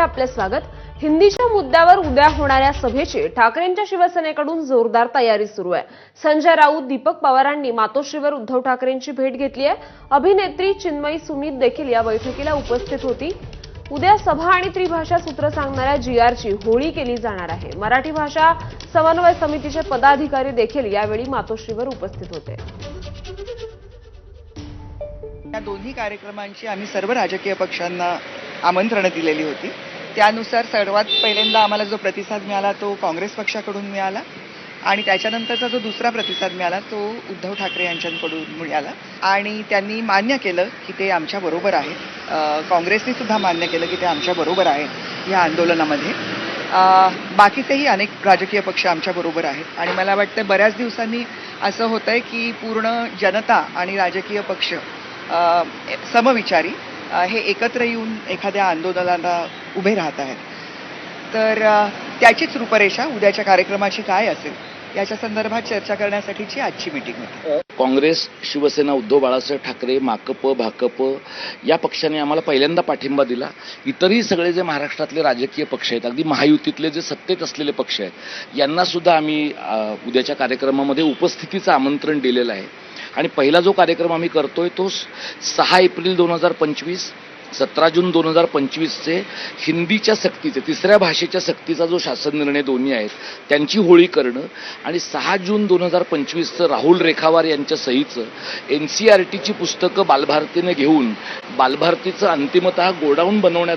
आहे आपले स्वागत. हिंदीच्या मुद्द्यावर उद्या होणाऱ्या सभेची ठाकरेंच्या शिवसेनेकडून जोरदार तयारी सुरू आहे. संजय राऊत दीपक पवारांनी मातोश्रीवर उद्धव ठाकरेंची भेट घेतली आहे. अभिनेत्री चिन्मयी सुमित देखील या बैठकीला उपस्थित होती. उद्या सभा आणि त्रिभाषा सूत्र सांगणाऱ्या जीआरची होळी केली जाणार आहे. मराठी भाषा समन्वय समितीचे पदाधिकारी देखील यावेळी मातोश्रीवर उपस्थित होते. या दोन्ही कार्यक्रमांची आम्ही सर्व राजकीय पक्षांना आमंत्रणं दिलेली होती. त्यानुसार सर्वात पहिल्यांदा आम्हाला जो प्रतिसाद मिळाला तो काँग्रेस पक्षाकडून मिळाला आणि त्याच्यानंतरचा जो दुसरा प्रतिसाद मिळाला तो उद्धव ठाकरे यांच्याकडून मिळाला. आणि त्यांनी मान्य केलं की ते आमच्या बरोबर आहेत. काँग्रेसने सुद्धा मान्य केलं की ते आमच्या बरोबर आहेत या आंदोलनामध्ये. बाकीचेही अनेक राजकीय पक्ष आमच्या बरोबर आहेत. आणि मला वाटतं बऱ्याच दिवसांनी असं होतंय की पूर्ण जनता आणि राजकीय पक्ष समविचारी हे एकत्र येऊन एखाद्या आंदोलनाला उभे राहत आहेत. तर त्याचीच रूपरेषा उद्याच्या कार्यक्रमाची काय असेल याच्या संदर्भात चर्चा करण्यासाठीची आजची मिटिंग होती. काँग्रेस शिवसेना उद्धव बाळासाहेब ठाकरे माकप भाकप या पक्षाने आम्हाला पहिल्यांदा पाठिंबा दिला. इतरही सगळे जे महाराष्ट्रातले राजकीय पक्ष आहेत अगदी महायुतीतले जे सत्तेत असलेले पक्ष आहेत यांना सुद्धा आम्ही उद्याच्या कार्यक्रमामध्ये उपस्थितीचं आमंत्रण दिलेलं आहे. आणि पहिला जो कार्यक्रम आम्ही करतोय तो सहा एप्रिल दोन हजार पंचवीस सतरा जून दोन हजार पंचवीसचे हिंदीच्या सक्तीचे तिसऱ्या भाषेच्या सक्तीचा जो शासन निर्णय दोन्ही आहेत त्यांची होळी करणं आणि सहा जून दोन हजार पंचवीसचं राहुल रेखावार यांच्या सहीचं एन सी आर टीची पुस्तकं बालभारतीने घेऊन बालभारतीचं अंतिमतः गोडाऊन बनवण्यात